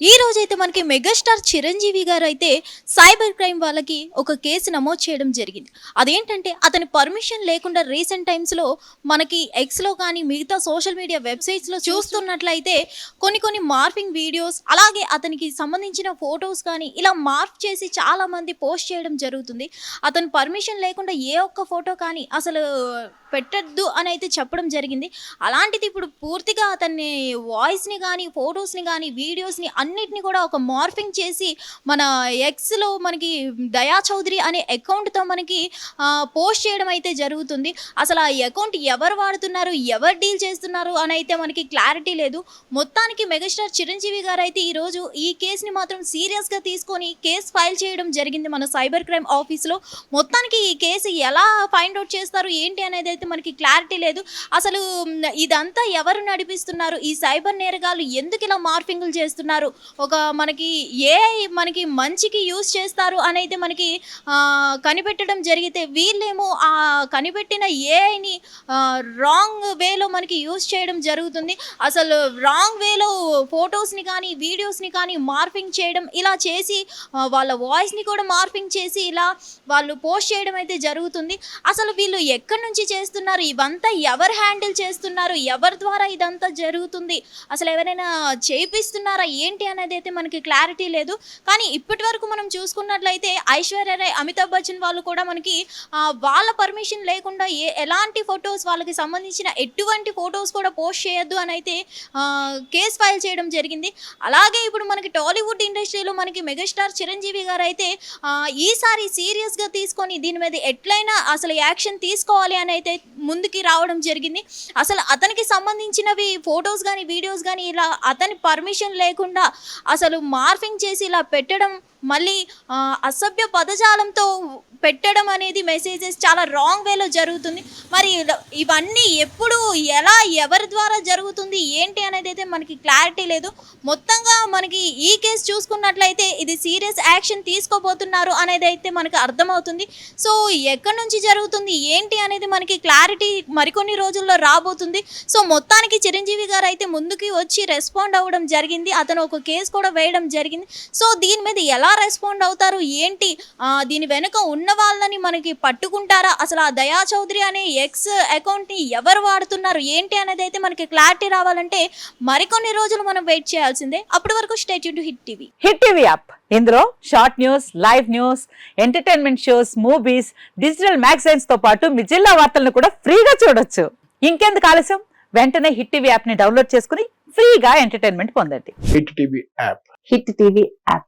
ఈ రోజైతే మనకి మెగాస్టార్ చిరంజీవి గారు అయితే సైబర్ క్రైమ్ వాళ్ళకి ఒక కేసు నమోదు చేయడం జరిగింది. అదేంటంటే అతని పర్మిషన్ లేకుండా రీసెంట్ టైమ్స్లో మనకి ఎక్స్లో కానీ మిగతా సోషల్ మీడియా వెబ్సైట్స్లో చూస్తున్నట్లయితే కొన్ని కొన్ని మార్ఫింగ్ వీడియోస్ అలాగే అతనికి సంబంధించిన ఫొటోస్ కానీ ఇలా మార్ఫ్ చేసి చాలా మంది పోస్ట్ చేయడం జరుగుతుంది. అతని పర్మిషన్ లేకుండా ఏ ఒక్క ఫోటో కానీ అసలు పెట్టద్దు అని అయితే చెప్పడం జరిగింది. అలాంటిది ఇప్పుడు పూర్తిగా అతన్ని వాయిస్ని కానీ ఫొటోస్ని కానీ వీడియోస్ని అన్నిటిని కూడా ఒక మార్ఫింగ్ చేసి మన ఎక్స్లో మనకి దయా చౌదరి అనే అకౌంట్తో మనకి పోస్ట్ చేయడం అయితే జరుగుతుంది. అసలు ఆ అకౌంట్ ఎవరు వాడుతున్నారు ఎవరు డీల్ చేస్తున్నారు అని అయితే మనకి క్లారిటీ లేదు. మొత్తానికి మెగాస్టార్ చిరంజీవి గారు అయితే ఈరోజు ఈ కేసుని మాత్రం సీరియస్గా తీసుకొని కేసు ఫైల్ చేయడం జరిగింది మన సైబర్ క్రైమ్ ఆఫీస్లో. మొత్తానికి ఈ కేసు ఎలా ఫైండ్ అవుట్ చేస్తారు ఏంటి అనేది అయితే మనకి క్లారిటీ లేదు. అసలు ఇదంతా ఎవరు నడిపిస్తున్నారు ఈ సైబర్ నేరగాలు ఎందుకు ఇలా మార్ఫింగ్లు చేస్తున్నారు ఒక మనకి ఏ మనకి మంచికి యూస్ చేస్తారు అనేది మనకి కనిపెట్టడం జరిగితే వీళ్ళేమో ఆ కనిపెట్టిన ఏఐని రాంగ్ వేలో మనకి యూస్ చేయడం జరుగుతుంది. అసలు రాంగ్ వేలో ఫొటోస్ని కానీ వీడియోస్ని కానీ మార్ఫింగ్ చేయడం ఇలా చేసి వాళ్ళ వాయిస్ని కూడా మార్ఫింగ్ చేసి ఇలా వాళ్ళు పోస్ట్ చేయడం అయితే జరుగుతుంది. అసలు వీళ్ళు ఎక్కడి నుంచి చేస్తున్నారు? ఇవంతా ఎవరు హ్యాండిల్ చేస్తున్నారు? ఎవరి ద్వారా ఇదంతా జరుగుతుంది? అసలు ఎవరైనా చేపిస్తున్నారా? ఏంటి అనేది అయితే మనకి క్లారిటీ లేదు. కానీ ఇప్పటి వరకు మనం చూసుకున్నట్లయితే ఐశ్వర్య రాయ్ అమితాబ్ బచ్చన్ వాళ్ళు కూడా మనకి వాళ్ళ పర్మిషన్ లేకుండా ఏ ఎలాంటి ఫొటోస్ వాళ్ళకి సంబంధించిన ఎటువంటి ఫొటోస్ కూడా పోస్ట్ చేయొద్దు అని అయితే కేసు ఫైల్ చేయడం జరిగింది. అలాగే ఇప్పుడు మనకి టాలీవుడ్ ఇండస్ట్రీలో మనకి మెగాస్టార్ చిరంజీవి గారు అయితే ఈసారి సీరియస్గా తీసుకొని దీని మీద ఎట్లయినా అసలు యాక్షన్ తీసుకోవాలి అని అయితే ముందుకి రావడం జరిగింది. అసలు అతనికి సంబంధించినవి ఫొటోస్ కానీ వీడియోస్ కానీ ఇలా అతని పర్మిషన్ లేకుండా అసలు మార్ఫింగ్ చేసి ఇలా పెట్టడం మళ్ళీ అసభ్య పదజాలంతో పెట్టడం అనేది మెసేజెస్ చాలా రాంగ్ వేలో జరుగుతుంది. మరి ఇలా- ఇవన్నీ ఎప్పుడు ఎలా ఎవరి ద్వారా జరుగుతుంది ఏంటి అనేది అయితే మనకి క్లారిటీ లేదు. మొత్తంగా మనకి ఈ కేసు చూసుకున్నట్లయితే ఇది సీరియస్ యాక్షన్ తీసుకోబోతున్నారు అనేది అయితే మనకి అర్థమవుతుంది. సో ఎక్కడి నుంచి జరుగుతుంది ఏంటి అనేది మనకి క్లారిటీ మరికొన్ని రోజుల్లో రాబోతుంది. సో మొత్తానికి చిరంజీవి గారు అయితే ముందుకి వచ్చి రెస్పాండ్ అవ్వడం జరిగింది. అతను ఒక కేసు కూడా వేయడం జరిగింది. సో దీని మీద ఎలా రెస్పాండ్ అవుతారు? ఏంటి? దీని వెనుక ఉన్న వాళ్ళని మనకి పట్టుకుంటారా? అసలు ఆ దయా చౌదరి అనే ఎక్స్ అకౌంట్ని ఎవరు వాడుతున్నారు? ఏంటి అనేది అయితే మనకి క్లారిటీ రావాలంటే మరికొన్ని రోజులు మనం వెయిట్ చేయాల్సిందే. అప్పటి వరకు state to Hit TV Hit TV app ఇందులో short news live news entertainment shows movies digital మ్యాగజైన్స్తో పాటు మీ జిల్లా వార్తలను కూడా ఫ్రీగా చూడొచ్చు. ఇంకెందుకు ఆలస్యం? వెంటనే హిట్ టీవీ యాప్ని డౌన్లోడ్ చేసుకుని ఫ్రీగా ఎంటర్టైన్మెంట్ పొందండి. Hit TV app Hit TV app